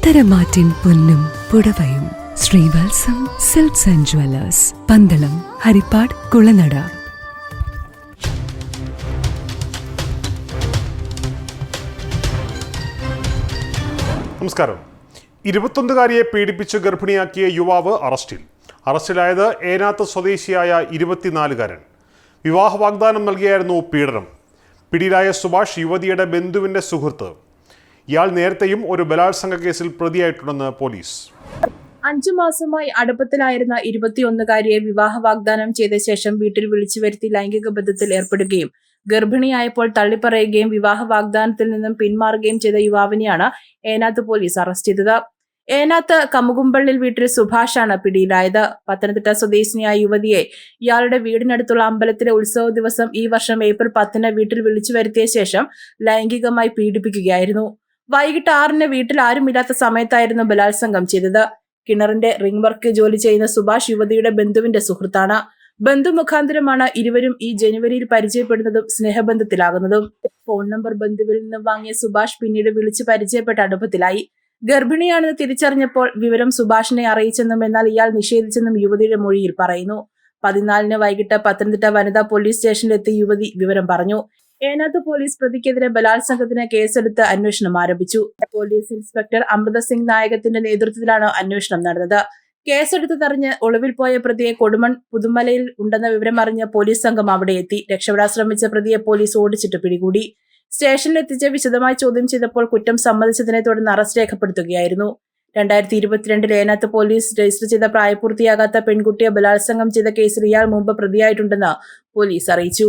പത്തരമാറ്റിൻ പൊന്നും പുടവയും. Sreevalsam silks and jewellers Pandalam Haripad Kulanada. നമസ്കാരം. ഇരുപത്തൊന്നുകാരിയെ പീഡിപ്പിച്ച് ഗർഭിണിയാക്കിയ യുവാവ് അറസ്റ്റിൽ. അറസ്റ്റിലായത് ഏനാത്ത് സ്വദേശിയായ ഇരുപത്തിനാലുകാരൻ. വിവാഹ വാഗ്ദാനം നൽകിയായിരുന്നു പീഡനം. പിടിയിലായ സുഭാഷ് യുവതിയുടെ ബന്ധുവിന്റെ സുഹൃത്ത്. ഇയാൾ നേരത്തെയും ഒരു ബലാത്സംഗ കേസിൽ പ്രതിയായിട്ടുണ്ടെന്ന് പോലീസ്. അഞ്ചു മാസമായി അടുപ്പത്തിലായിരുന്ന ഇരുപത്തിയൊന്നുകാരിയെ വിവാഹ വാഗ്ദാനം ചെയ്ത ശേഷം വീട്ടിൽ വിളിച്ചു വരുത്തി ലൈംഗിക ബന്ധത്തിൽ ഏർപ്പെടുകയും ഗർഭിണിയായപ്പോൾ തള്ളിപ്പറയുകയും വിവാഹ വാഗ്ദാനത്തിൽ നിന്നും പിന്മാറുകയും ചെയ്ത യുവാവിനെയാണ് ഏനാത്ത് പോലീസ് അറസ്റ്റ് ചെയ്തത്. ഏനാത്ത് കമുകുമ്പള്ളിൽ വീട്ടിൽ സുഭാഷാണ് പിടിയിലായത്. പത്തനംതിട്ട സ്വദേശിനിയായ യുവതിയെ ഇയാളുടെ വീടിനടുത്തുള്ള അമ്പലത്തിലെ ഉത്സവ ദിവസം ഈ വർഷം ഏപ്രിൽ പത്തിന് വീട്ടിൽ വിളിച്ചു വരുത്തിയ ശേഷം ലൈംഗികമായി പീഡിപ്പിക്കുകയായിരുന്നു. വൈകിട്ട് ആറിന് വീട്ടിൽ ആരുമില്ലാത്ത സമയത്തായിരുന്നു ബലാത്സംഗം ചെയ്തത്. കിണറിന്റെ റിംഗ് വർക്ക് ജോലി ചെയ്യുന്ന സുഭാഷ് യുവതിയുടെ ബന്ധുവിന്റെ സുഹൃത്താണ്. ബന്ധു മുഖാന്തരമാണ് ഇരുവരും ഈ ജനുവരിയിൽ പരിചയപ്പെടുന്നതും സ്നേഹബന്ധത്തിലാകുന്നതും. ഫോൺ നമ്പർ ബന്ധുവിൽ നിന്ന് വാങ്ങിയ സുഭാഷ് പിന്നീട് വിളിച്ച് പരിചയപ്പെട്ട അടുപ്പത്തിലായി. ഗർഭിണിയാണെന്ന് തിരിച്ചറിഞ്ഞപ്പോൾ വിവരം സുഭാഷിനെ അറിയിച്ചെന്നും എന്നാൽ ഇയാൾ നിഷേധിച്ചെന്നും യുവതിയുടെ മൊഴിയിൽ പറയുന്നു. പതിനാലിന് വൈകിട്ട് പത്തനംതിട്ട വനിതാ പോലീസ് സ്റ്റേഷനിലെത്തി യുവതി വിവരം പറഞ്ഞു. ഏനാത്ത് പോലീസ് പ്രതിക്കെതിരെ ബലാത്സംഗത്തിന് കേസെടുത്ത് അന്വേഷണം ആരംഭിച്ചു. പോലീസ് ഇൻസ്പെക്ടർ അമൃത സിംഗ് നായകത്തിന്റെ നേതൃത്വത്തിലാണ് അന്വേഷണം നടന്നത്. കേസെടുത്ത് തറിഞ്ഞ് ഒളിവിൽ പോയ പ്രതിയെ കൊടുമൺ പുതുമലയിൽ ഉണ്ടെന്ന വിവരം അറിഞ്ഞ പോലീസ് സംഘം അവിടെ എത്തി. രക്ഷപ്പെടാൻ ശ്രമിച്ച പ്രതിയെ പോലീസ് ഓടിച്ചിട്ട് പിടികൂടി. സ്റ്റേഷനിൽ എത്തിച്ച് വിശദമായി ചോദ്യം ചെയ്തപ്പോൾ കുറ്റം സമ്മതിച്ചതിനെ തുടർന്ന് അറസ്റ്റ് രേഖപ്പെടുത്തുകയായിരുന്നു. രണ്ടായിരത്തി ഇരുപത്തിരണ്ടിൽ ഏനാത്ത് പോലീസ് രജിസ്റ്റർ ചെയ്ത പ്രായപൂർത്തിയാകാത്ത പെൺകുട്ടിയെ ബലാത്സംഗം ചെയ്ത കേസിൽ ഇയാൾ മുമ്പ് പ്രതിയായിട്ടുണ്ടെന്ന് പോലീസ് അറിയിച്ചു.